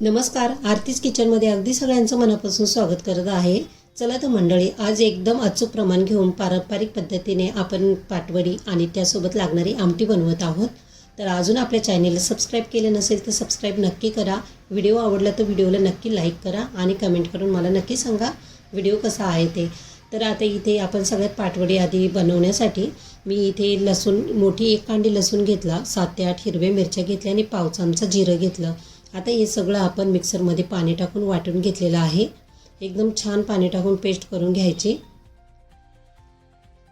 नमस्कार आरतीच किचनमध्ये अगदी सगळ्यांचं मनापासून स्वागत करत आहे. चला तर मंडळी आज एकदम अचूक प्रमाण घेऊन पारंपरिक पद्धतीने आपण पाटवडी आणि त्यासोबत लागणारी आमटी बनवत आहोत. तर अजून आपल्या चॅनेलला सबस्क्राईब केलं नसेल तर सबस्क्राईब नक्की करा. व्हिडिओ आवडला तर व्हिडिओला नक्की लाईक करा आणि कमेंट करून मला नक्की सांगा व्हिडिओ कसा आहे ते. तर आता इथे आपण सगळ्यात पाटवडी आधी बनवण्यासाठी मी इथे लसूण मोठी एक कांडी लसूण घेतला सात ते आठ हिरव्या मिरच्या घेतल्या आणि पाव चमचा जिरं घेतलं. आता हे सगळं आपण मिक्सरमध्ये पाणी टाकून वाटून घेतलेलं आहे. एकदम छान पाणी टाकून पेस्ट करून घ्यायची.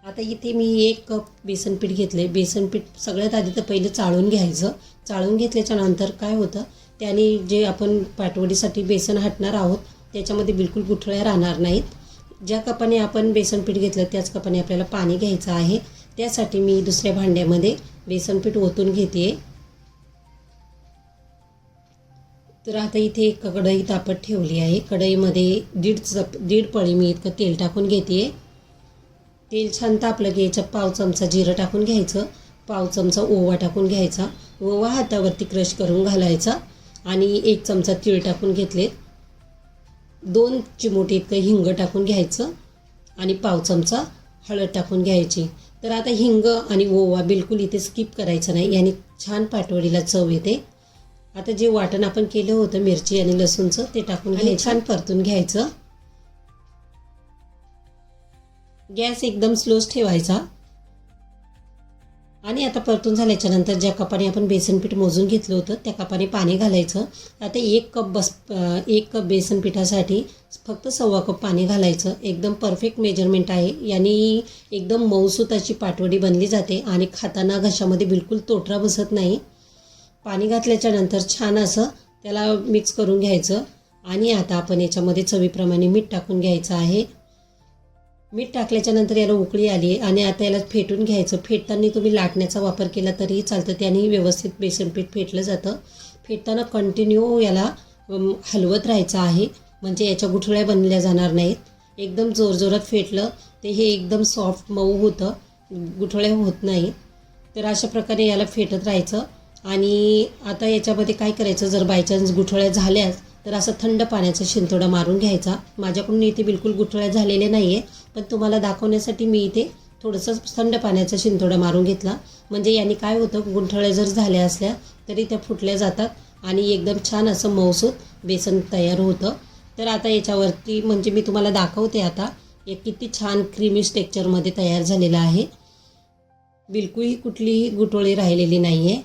आता इथे मी एक कप बेसन पीठ घेतले बेसन पीठ सगळ्यात आधी तर पहिले चाळून घ्यायचं. चाळून घेतल्याच्या नंतर काय होतं त्याने जे आपण पाटवडीसाठी बेसन हटणार आहोत त्याच्यामध्ये बिलकुल गुठळ्या राहणार नाहीत. ज्या कपाने आपण बेसन पीठ घेतलं त्याच कपाने आपल्याला पाणी घ्यायचं आहे. त्यासाठी मी दुसऱ्या भांड्यामध्ये बेसन पीठ ओतून घेते तर आता इथे एक कढई तापत ठेवली आहे. कढईमध्ये दीड चप दीड पळी मी इतकं तेल टाकून घेते. तेल छान तापलं की याच्यात पाव चमचा जिरं टाकून घ्यायचं पाव चमचा ओवा टाकून घ्यायचा. ओवा हातावरती क्रश करून घालायचा आणि एक चमचा तीळ टाकून घेतले दोन चिमोटे इतकं हिंग टाकून घ्यायचं आणि पाव चमचा हळद टाकून घ्यायची. तर आता हिंग आणि ओवा बिलकुल इथे स्किप करायचं नाही. याने छान पाटवडीला चव येते. आता जे वाटण आपण केलं होतं मिरची आणि लसूणचं ते टाकून घ्यायचं. छान परतून घ्यायचं. गॅस एकदम स्लोच ठेवायचा. आणि आता परतून झाल्याच्यानंतर ज्या कपाने आपण बेसन पीठ मोजून घेतलं होतं त्या कपाने पाणी घालायचं. आता एक कप बस एक कप बेसन पिठासाठी फक्त सव्वा कप पाणी घालायचं. एकदम परफेक्ट मेजरमेंट आहे. यांनी एकदम मऊसूत अशी पाटवडी बनली जाते आणि खाताना घशामध्ये बिलकुल तोटरा बसत नाही. पाणी घातल्याच्या नंतर छान असं त्याला मिक्स करून घ्यायचं. आणि आता आपण याच्यामध्ये चवीप्रमाणे मीठ टाकून घ्यायचं आहे. मीठ टाकल्याच्या नंतर याला उकळी आली आणि आता याला फेटून घ्यायचं. फेटताना तुम्ही लाटण्याचा वापर केला तरीही चालतं. त्यानेही व्यवस्थित बेसन पीठ फेटलं जातं. फेटताना कंटिन्यू याला हलवत राहायचं आहे. म्हणजे याच्या गुठळ्या बनल्या जाणार नाहीत. एकदम जोरजोरात फेटलं ते हे एकदम सॉफ्ट मऊ होतं. गुठळ्या होत नाही तर अशा प्रकारे याला फेटत राहायचं. आणि आता याच्यामध्ये काय करायचं? जर बायचान्स गुठळ्या झाल्यास तर असं थंड पाण्याचा शिंतोडा मारून घ्यायचा. माझ्याकडून इथे बिलकुल गुठळ्या झालेल्या नाही आहे पण तुम्हाला दाखवण्यासाठी मी इथे थोडंसं थंड पाण्याचा शिंतोडा मारून घेतला. म्हणजे याने काय होतं? गुंठळ्या जर झाल्या असल्या तरी त्या फुटल्या जातात आणि एकदम छान असं मौसूद बेसन तयार होतं. तर आता याच्यावरती म्हणजे मी तुम्हाला दाखवते आता एक किती छान क्रीमी टेक्चरमध्ये तयार झालेलं आहे. बिलकुलही कुठलीही गुटोळी राहिलेली नाही आहे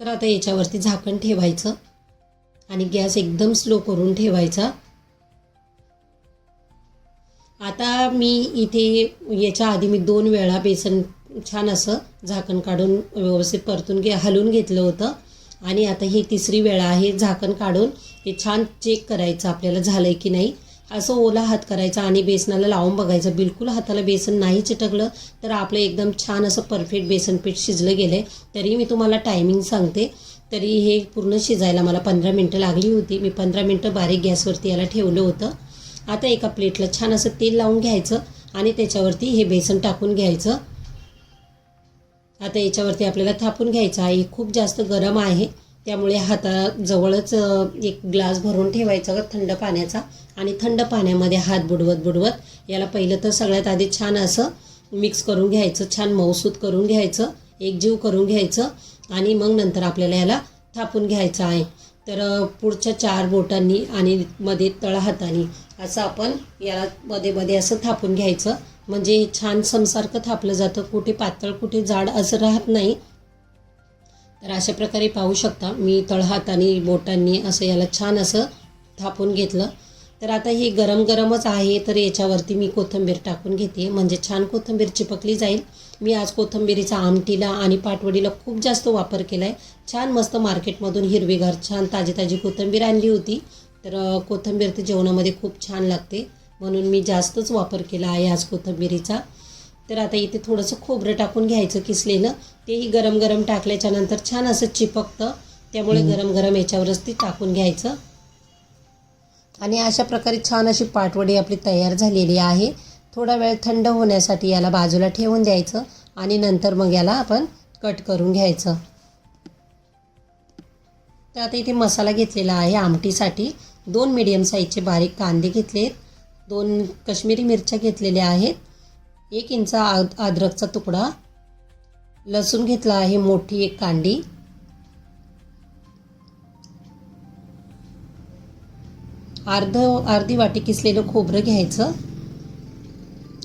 तर आता याच्यावरती झाकण ठेवायचं आणि गॅस एकदम स्लो करून ठेवायचा. आता मी इथे याच्या आधी मी दोन वेळा बेसन छान असं झाकण काढून व्यवस्थित परतून घे हलवून घेतलं होतं. आणि आता ही तिसरी वेळा आहे झाकण काढून. हे छान चेक करायचं आपल्याला झालं आहे की नाही. असं ओला हात करायचा आणि बेसनाला लावून बघायचं. बिलकुल हाताला बेसन नाही चिटकलं तर आपलं एकदम छान असं परफेक्ट बेसन पीठ शिजलं गेलं आहे तरी मी तुम्हाला टायमिंग सांगते. तरी हे पूर्ण शिजायला मला पंधरा मिनटं लागली होती. मी पंधरा मिनटं बारीक गॅसवरती याला ठेवलं होतं. आता एका प्लेटला छान असं तेल लावून घ्यायचं आणि त्याच्यावरती हे बेसन टाकून घ्यायचं. आता याच्यावरती आपल्याला थापून घ्यायचं आहे. खूप जास्त गरम आहे. त्यामुळे हाताजवळच एक ग्लास भरून ठेवायचा थंड पाण्याचा आणि थंड पाण्यामध्ये हात बुडवत बुडवत याला पहिलं तर सगळ्यात आधी छान असं मिक्स करून घ्यायचं छान मऊसूत करून घ्यायचं एकजीव करून घ्यायचं आणि मग नंतर आपल्याला याला थापून घ्यायचं आहे. तर पुढच्या चार बोटांनी आणि मध्ये तळहातानी असं आपण याला मध्ये मध्ये असं थापून घ्यायचं. म्हणजे छान समसारखं थापलं जातं. कुठे पातळ कुठे जाड असं राहत नाही. तर अशा प्रकारे पाहू शकता. मी तळहातानी बोटांनी असं याला छान असं थापून घेतलं. तर आता ही गरम गरमच आहे तर याच्यावरती मी कोथिंबीर टाकून घेते. म्हणजे छान कोथिंबीर चिपकली जाईल. मी आज कोथिंबीरीचा आमटीला आणि पाटवडीला खूप जास्त वापर केला आहे छान मस्त मार्केटमधून हिरवीगार छान ताजी ताजी कोथिंबीर आणली होती. तर कोथंबीर कोथिंबीर तर जेवणामध्ये खूप छान लागते. म्हणून मी जास्तच वापर केला आहे आज कोथिंबीरीचा. तर आता इथे थोडंसं खोबरं टाकून घ्यायचं किसलेलं. तेही गरम गरम टाकल्याच्या नंतर छान असं चिपकतं. त्यामुळे गरम गरम याच्यावरच ती टाकून घ्यायचं. आणि अशा प्रकारे छान अशी पाटवडी आपली तयार झालेली आहे. थोडा वेळ थंड होण्यासाठी याला बाजूला ठेवून द्यायचं आणि नंतर मग याला आपण कट करून घ्यायचं. तर आता इथे मसाला घेतलेला आहे आमटीसाठी. दोन मिडियम साईजचे बारीक कांदे घेतलेत. दोन कश्मीरी मिरच्या घेतलेल्या आहेत. एक इंच आद अद्रकचा तुकडा. लसूण घेतला आहे मोठी एक कांडी. अर्ध अर्धी वाटी किसलेलं खोबरं घ्यायचं.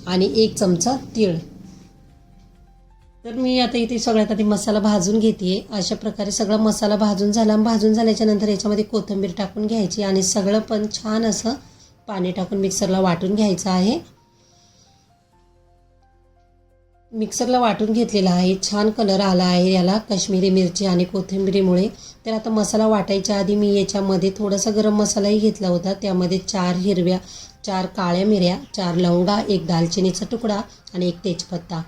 आणि एक चमचा तीळ. तर मी आता इथे सगळ्यात आधी मसाला भाजून घेते. अशा प्रकारे सगळा मसाला भाजून झाला. भाजून झाल्याच्यानंतर याच्यामध्ये कोथिंबीर टाकून घ्यायची. आणि सगळं पण छान असं पाणी टाकून मिक्सरला वाटून घ्यायचं आहे. मिक्सरला वाटून घेतलेला आहे. छान कलर आला आहे याला काश्मीरी मिरची आणि कोथिंबिरीमुळे. तर आता मसाला वाटायच्या आधी मी याच्यामध्ये थोडासा गरम मसालाही घेतला होता. त्यामध्ये चार हिरव्या चार काळ्या मिऱ्या चार लवंगा एक दालचिनीचा तुकडा आणि एक तेजपत्ता.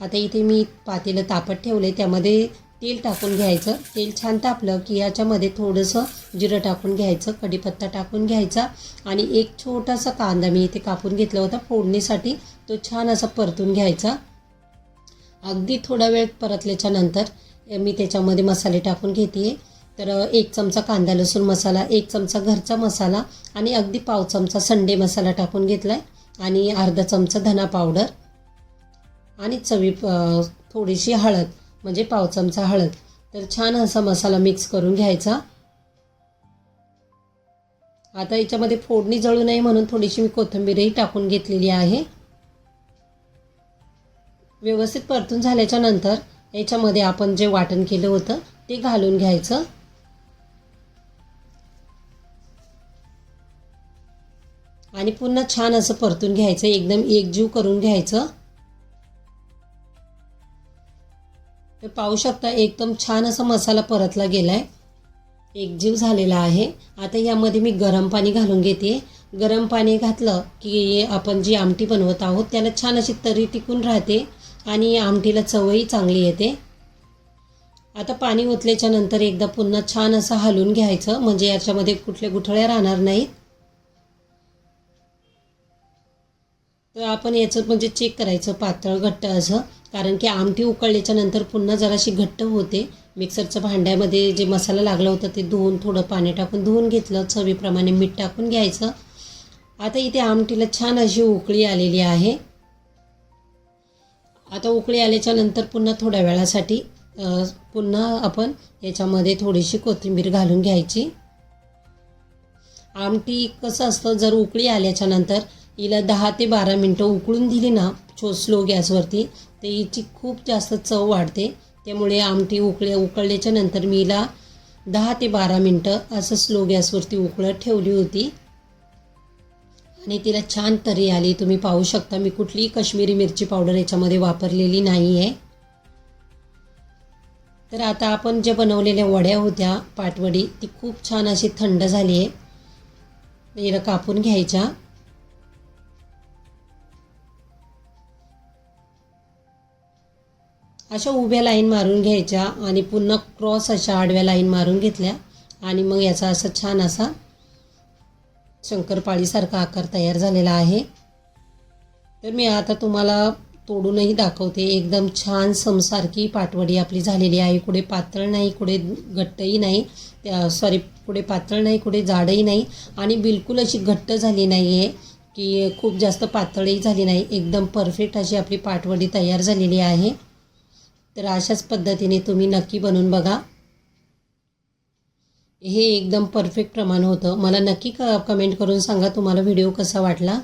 आता इथे मी पातेलं तापत ठेवले त्यामध्ये तेल टाकून घ्यायचं. तेल छान तापलं की याच्यामध्ये थोडंसं जिरं टाकून घ्यायचं कढीपत्ता टाकून घ्यायचा आणि एक छोटासा कांदा मी इथे कापून घेतला होता. फोडणीसाठी तो छान असा परतून घ्यायचा. अगदी थोडा वेळ परतल्याच्या नंतर मी त्याच्यामध्ये मसाले टाकून घेते तर एक चमचा कांदा लसूण मसाला एक चमचा घरचा मसाला आणि अगदी पाव चमचा संडे मसाला टाकून घेतला आहे आणि अर्धा चमचा धना पावडर आणि चवी थोडीशी हळद म्हणजे पाव चमचा हळद. तर छान असा मसाला मिक्स करून घ्यायचा. आता याच्यामध्ये फोडणी जळू नये म्हणून थोडीशी मी कोथिंबीरही टाकून घेतलेली आहे. व्यवस्थित परतून झाल्याच्यानंतर याच्यामध्ये आपण जे वाटण केलं होतं ते घालून घ्यायचं. आणि पुन्हा छान असं परतून घ्यायचं एकदम एकजीव करून घ्यायचं. तर पाहू शकता एकदम छान असा मसाला परतला गेला आहे एकजीव झालेला आहे. आता यामध्ये मी गरम पाणी घालून घेते. गरम पाणी घातलं की आपण जी आमटी बनवत आहोत त्याला छान अशी तरी टिकून राहते. आणि आमटीला चवही चांगली येते. आता पाणी ओतल्याच्या नंतर एकदा पुन्हा छान असं हलवून घ्यायचं. म्हणजे याच्यामध्ये कुठल्या गुठळ्या राहणार नाहीत. तर आपण याचं म्हणजे चेक करायचं पातळ घट्ट असं. कारण की आमटी उकळल्याच्या नंतर पुन्हा जराशी घट्ट होते. मिक्सरच्या भांड्यामध्ये जे मसाला लागला होता ते धुवून थोडं पाणी टाकून धुवून घेतलं. चवीप्रमाणे मीठ टाकून घ्यायचं. आता इथे आमटीला छान अशी उकळी आलेली आहे. आता उकळी आल्याच्यानंतर पुन्हा थोड्या वेळासाठी पुन्हा आपण याच्यामध्ये थोडीशी कोथिंबीर घालून घ्यायची. आमटी कसं असतं जर उकळी आल्याच्यानंतर हिला दहा ते बारा मिनटं उकळून दिली ना छो स्लो गॅसवरती तर हिची खूप जास्त चव वाढते. त्यामुळे आमटी उकळ्या उकळल्याच्या नंतर मी हिला दहा ते बारा मिनटं असं स्लो गॅसवरती उकळत ठेवली होती. आणि तिला छान तरी आली. तुम्ही पाहू शकता मी कुठलीही कश्मीरी मिरची पावडर याच्यामध्ये वापरलेली नाही आहे तर आता आपण ज्या बनवलेल्या वड्या होत्या पाटवडी ती खूप छान अशी थंड झाली आहे हिला कापून घ्यायच्या. अशा उभ्या लाईन मारून घ्यायच्या आणि पुन्हा क्रॉस अशा आडव्या लाईन मारून घेतल्या आणि मग याचा असा छान असा शंकरपाळीसारखा आकार तयार झालेला आहे. तर मी आता तुम्हाला तोडूनही दाखवते. एकदम छान समसारखी पाटवडी आपली झालेली आहे. कुठे पातळ नाही कुठे घट्टही नाही. त्या सॉरी कुठे पातळ नाही कुठे जाडही नाही. आणि बिलकुल अशी घट्ट झाली नाही आहे की खूप जास्त पातळही झाली नाही. एकदम परफेक्ट अशी आपली पाटवडी तयार झालेली आहे. तर अशाच पद्धतीने तुम्ही नक्की बनवून बघा. हे एकदम परफेक्ट प्रमाण होतं. मला नक्की क कमेंट करून सांगा तुम्हाला व्हिडिओ कसा वाटला.